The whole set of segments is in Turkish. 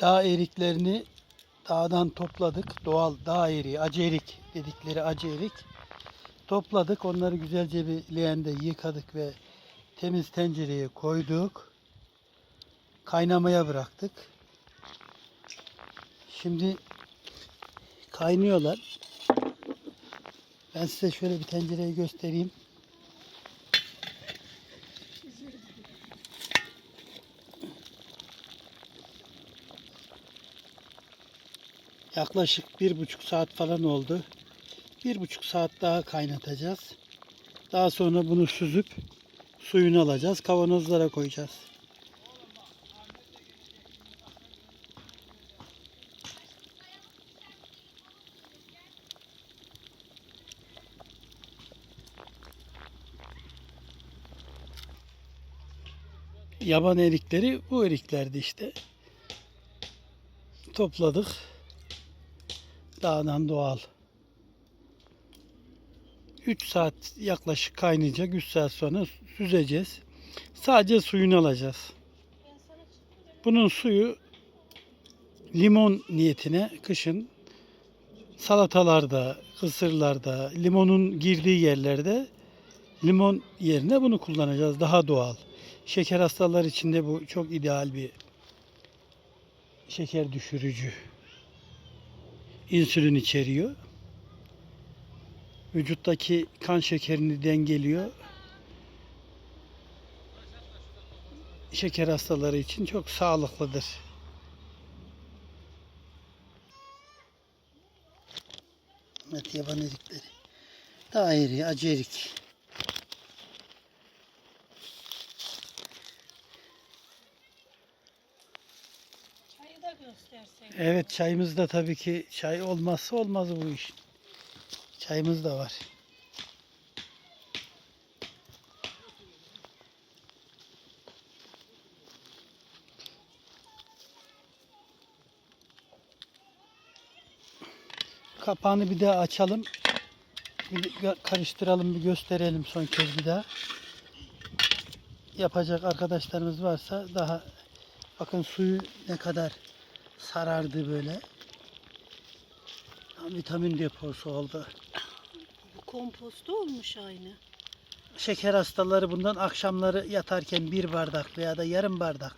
Dağ eriklerini dağdan topladık. Doğal dağ eriği, acı erik dedikleri acı erik. Topladık. Onları güzelce bir leğende yıkadık ve temiz tencereye koyduk. Kaynamaya bıraktık. Şimdi kaynıyorlar. Ben size şöyle bir tencereyi göstereyim. Yaklaşık bir buçuk saat falan oldu. Bir buçuk saat daha kaynatacağız. Daha sonra bunu süzüp suyunu alacağız. Kavanozlara koyacağız. Yaban erikleri bu eriklerdi işte. Topladık. Dağdan doğal. 3 saat yaklaşık kaynayacak. 3 saat sonra süzeceğiz. Sadece suyunu alacağız. Bunun suyu limon niyetine kışın salatalarda, kısırlarda, limonun girdiği yerlerde limon yerine bunu kullanacağız. Daha doğal. Şeker hastaları için de bu çok ideal bir şeker düşürücü. İnsülin içeriyor. Vücuttaki kan şekerini dengeliyor. Şeker hastaları için çok sağlıklıdır. Evet yaban erikleri. Daha iri, acı erik. Evet çayımız da tabii ki çay olmazsa olmaz bu iş. Çayımız da var. Kapağını bir daha açalım. Bir karıştıralım, bir gösterelim son kez bir daha. Yapacak arkadaşlarımız varsa daha bakın suyu ne kadar sarardı böyle. Tam vitamin deposu oldu. Bu komposto olmuş aynı. Şeker hastaları bundan akşamları yatarken bir bardak veya da yarım bardak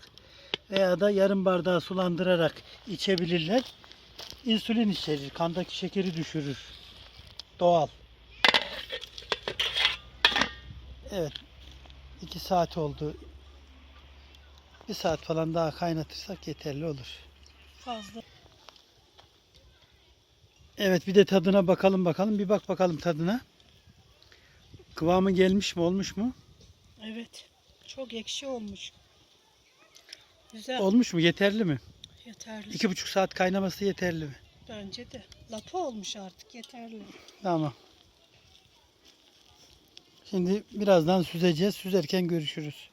veya da yarım bardağı sulandırarak içebilirler. İnsülin içerir, kandaki şekeri düşürür. Doğal. Evet. 2 saat oldu. Bir saat falan daha kaynatırsak yeterli olur. Fazla. Evet bir de tadına bakalım bakalım. Bir bak bakalım tadına. Kıvamı gelmiş mi olmuş mu? Evet. Çok ekşi olmuş. Güzel. Olmuş mu? Yeterli mi? yeterli. İki buçuk saat kaynaması yeterli mi? Bence de. Lapa olmuş artık. Yeterli. Tamam. Şimdi birazdan süzeceğiz. Süzerken görüşürüz.